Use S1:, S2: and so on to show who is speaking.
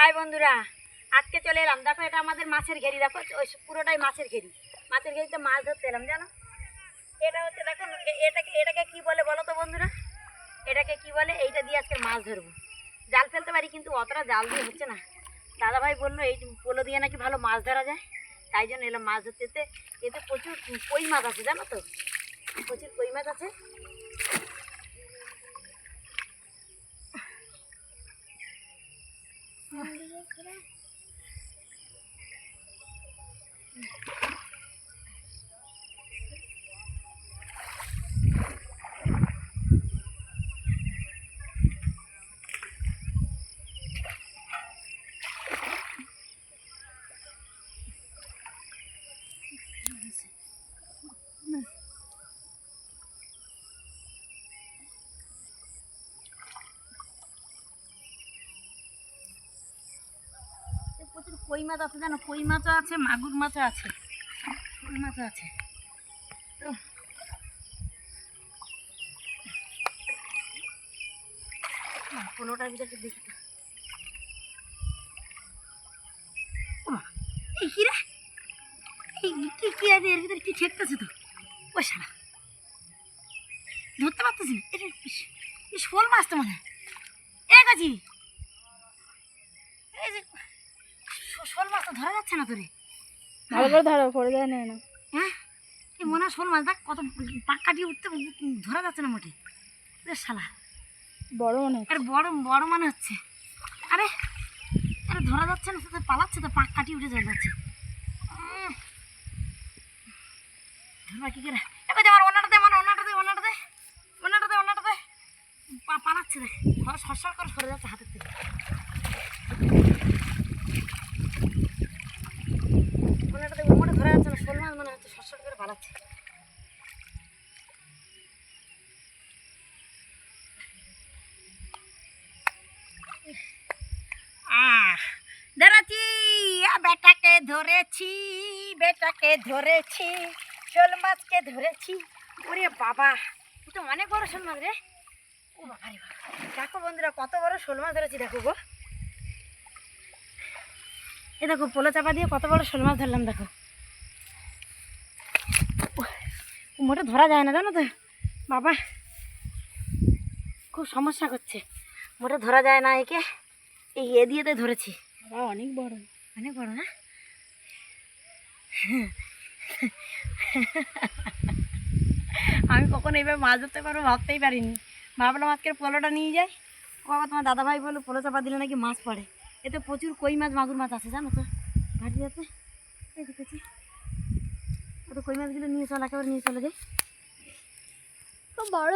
S1: High বন্ধুরা, আজকে চলে এলাম। দেখো, এটা আমাদের মাছের ঘেরি, দেখো, ওই পুরোটাই মাছের ঘেরি। মাছের ঘেরিতে মাছ ধরতে এলাম, জানো? এটা হচ্ছে, দেখো, এটাকে এটাকে কি বলে বলো তো বন্ধুরা? এটাকে কি বলে? এইটা দিয়ে আজকে মাছ ধরবো। জাল ফেলতে পারি, কিন্তু অতটা জাল দিয়ে হচ্ছে না। দাদা ভাই বলল, এই পোলো দিয়ে নাকি ভালো মাছ ধরা যায়। তাই জন্য এলাম মাছ ধরতে। এতে প্রচুর কই মাছ আছে, জানো তো? প্রচুর কই মাছ আছে। Thank you. কই মাছ আছে জানো কই মাছও আছে মাগুর মাছও আছে কই মাছও আছে। না, ভিতরে দেখি। এই এর ভিতরে তো? ধরতে পারতেছি শোল মাছ তো মনে হয়। এ গাছি এই যে শোল মাছ তো ধরা যাচ্ছে না তোরে।
S2: ভালো করে ধরো পড়ে যায় না না
S1: হ্যাঁ? এই মনে হয় শোল মাছ দেখ কত পাক কাটিয়ে উঠতে ধরা যাচ্ছে না মোটে। রে শালা।
S2: বড় মনে হয়
S1: আরে বড় বড় মনে হচ্ছে। আরে আরে ধরা যাচ্ছে না সাথে পালাচ্ছে তো পাক কাটিয়ে উঠে চলে যাচ্ছে। ধরবা কি করে? এবার আমার ওনাটা দে আমার ওনাটা দে ওনাটা দে। ওনাটা দে ওনাটা দে। পা- পালাচ্ছে দেখ। সরসর করে সরে যাচ্ছে হাতের থেকে ওনাটা দে ওমরে ধরা যাচ্ছে না শোল মাছ মনে হচ্ছে সরসর করে আহ ধরেছি বেটাকে ধরেছি বেটাকে ধরেছি শোল মাছকে ধরেছি। ওরে বাবা তো অনেক বড় শোল মাছ রে। ও বাবা রে দেখো বন্ধুরা, কত বড় শোল মাছ ধরেছি, দেখো গো। এ দেখো পোলো চাপা দিয়ে কত বড় শোল মাছ ধরলাম, দেখো। মোটে ধরা যায় না জানো তো? বাবা খুব সমস্যা করছে। মোটে ধরা যায় না একে। এই এ দিয়ে তো ধরেছি।
S2: বাবা অনেক বড়।
S1: অনেক বড় না? আমি কখনো এইভাবে মাছ ধরতে পারব ভাবতেই পারিনি। ভাবলাম আজকের পোলোটা নিয়ে যাই। বাবা তোমার দাদাভাই বলল পোলো চাপা দিলে নাকি মাছ পড়ে। এতে প্রচুর কই মাছ মাগুর মাছ আছে জানো তো? ঘাটি যাতে দেখেছি। ওটা কই মাছগুলো নিয়ে চল একেবারে নিয়ে চলে যাই
S2: বড়।